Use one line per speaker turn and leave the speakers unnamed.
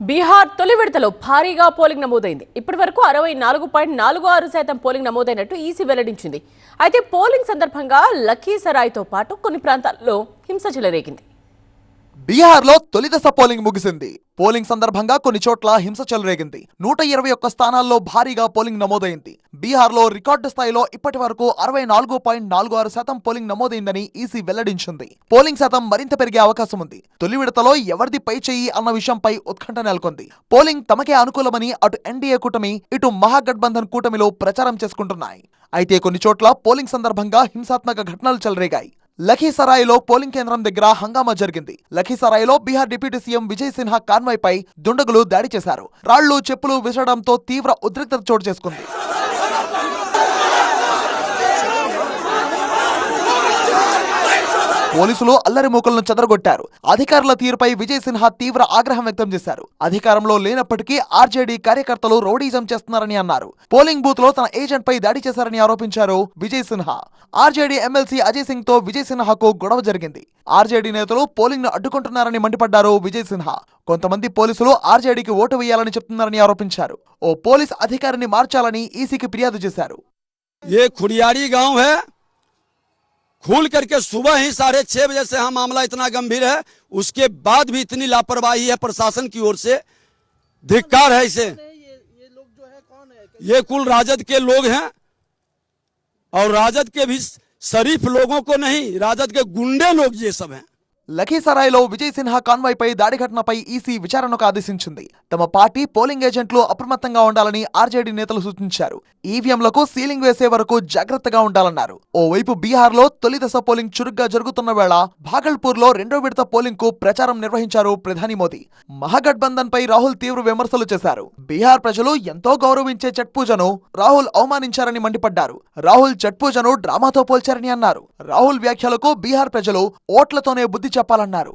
బీహార్ తొలి విడతలో భారీగా పోలింగ్ నమోదైంది. ఇప్పటి వరకు అరవై నాలుగు పాయింట్ నాలుగు ఆరు శాతం పోలింగ్ నమోదైనట్టు ఈసీ వెల్లడించింది. అయితే పోలింగ్ సందర్భంగా లఖీసరాయ్తో పాటు కొన్ని ప్రాంతాల్లో హింస చెలరేగింది.
బీహార్లో తొలి దశ పోలింగ్ ముగిసింది. పోలింగ్ సందర్భంగా కొన్ని చోట్ల హింస చెలరేగింది. నూట ఇరవై ఒక్క స్థానాల్లో భారీగా పోలింగ్ నమోదైంది. బీహార్లో రికార్డు స్థాయిలో ఇప్పటి వరకు అరవై నాలుగు పాయింట్ నాలుగు ఆరు శాతం పోలింగ్ నమోదైందని ఈసీ వెల్లడించింది. పోలింగ్ శాతం మరింత పెరిగే అవకాశం ఉంది. తొలి విడతలో ఎవరిది పై చేయి అన్న విషయంపై ఉత్కంఠ నెలకొంది. పోలింగ్ తమకే అనుకూలమని అటు ఎన్డీఏ కూటమి ఇటు మహాగఠబంధన్ కూటమిలో ప్రచారం చేసుకుంటున్నాయి. అయితే కొన్ని చోట్ల పోలింగ్ సందర్భంగా హింసాత్మక ఘటనలు చెలరేగాయి. లఖీసరాయిలో పోలింగ్ కేంద్రం దగ్గర హంగామా జరిగింది. లఖీసరాయిలో బీహార్ డిప్యూటీ సీఎం విజయ్ సిన్హా కాన్వాయ్పై దుండగులు దాడి చేశారు. రాళ్ళు చెప్పులు విసరడంతో తీవ్ర ఉద్రిక్తత చోటు చేసుకుంది. పోలీసులు అల్లరి మూకలను చెదరగొట్టారు. అధికారుల తీరుపై విజయ్ సిన్హా తీవ్ర ఆగ్రహం వ్యక్తం చేశారు. అధికారంలో లేనప్పటికీ ఆర్జేడీ కార్యకర్తలు రౌడీజం చేస్తున్నారని అన్నారు. పోలింగ్ బూత్లో తన ఏజెంట్ పై దాడి చేశారని ఆరోపించారు విజయ్ సిన్హా. ఆర్జేడీ ఎమ్మెల్సీ అజయ్ సింగ్తో విజయ్ సిన్హాకు గొడవ జరిగింది. ఆర్జేడీ నేతలు పోలింగ్ను అడ్డుకుంటున్నారని మండిపడ్డారు విజయ్ సిన్హా. కొంతమంది పోలీసులు ఆర్జేడీకి ఓటు వేయాలని చెప్తున్నారని ఆరోపించారు. ఓ పోలీస్ అధికారిని మార్చాలని ఈసీకి ఫిర్యాదు చేశారు.
ఏ గాంవ్ खुल करके सुबह ही साढ़े छह बजे से यहाँ मामला इतना गंभीर है उसके बाद भी इतनी लापरवाही है प्रशासन की ओर से। धिक्कार है इसे। ये कुल राजद के लोग हैं और राजद के भी शरीफ लोगों को नहीं राजद के गुंडे लोग ये सब हैं।
లఖీసరాయ్లో విజయ్ సిన్హా కాన్వాయ్పై దాడి ఘటనపై ఈసీ విచారణకు ఆదేశించింది. తమ పార్టీ పోలింగ్ ఏజెంట్లు అప్రమత్తంగా ఉండాలని ఆర్జేడీ నేతలు సూచించారు. ఈవీఎంలకు సీలింగ్ వేసే వరకు జాగ్రత్తగా ఉండాలన్నారు. ఓవైపు బీహార్లో తొలి దశ పోలింగ్ చురుగ్గా జరుగుతున్న వేళ భాగల్పూర్లో రెండో విడత పోలింగ్కు ప్రచారం నిర్వహించారు ప్రధాని మోదీ. మహాగఠబంధన్ పై రాహుల్ తీవ్ర విమర్శలు చేశారు. బీహార్ ప్రజలు ఎంతో గౌరవించే చట్ పూజను రాహుల్ అవమానించారని మండిపడ్డారు. రాహుల్ చట్ పూజను డ్రామాతో పోల్చారని అన్నారు. రాహుల్ వ్యాఖ్యలకు బీహార్ ప్రజలు ఓట్లతోనే బుద్ధి చెప్పాలన్నారు.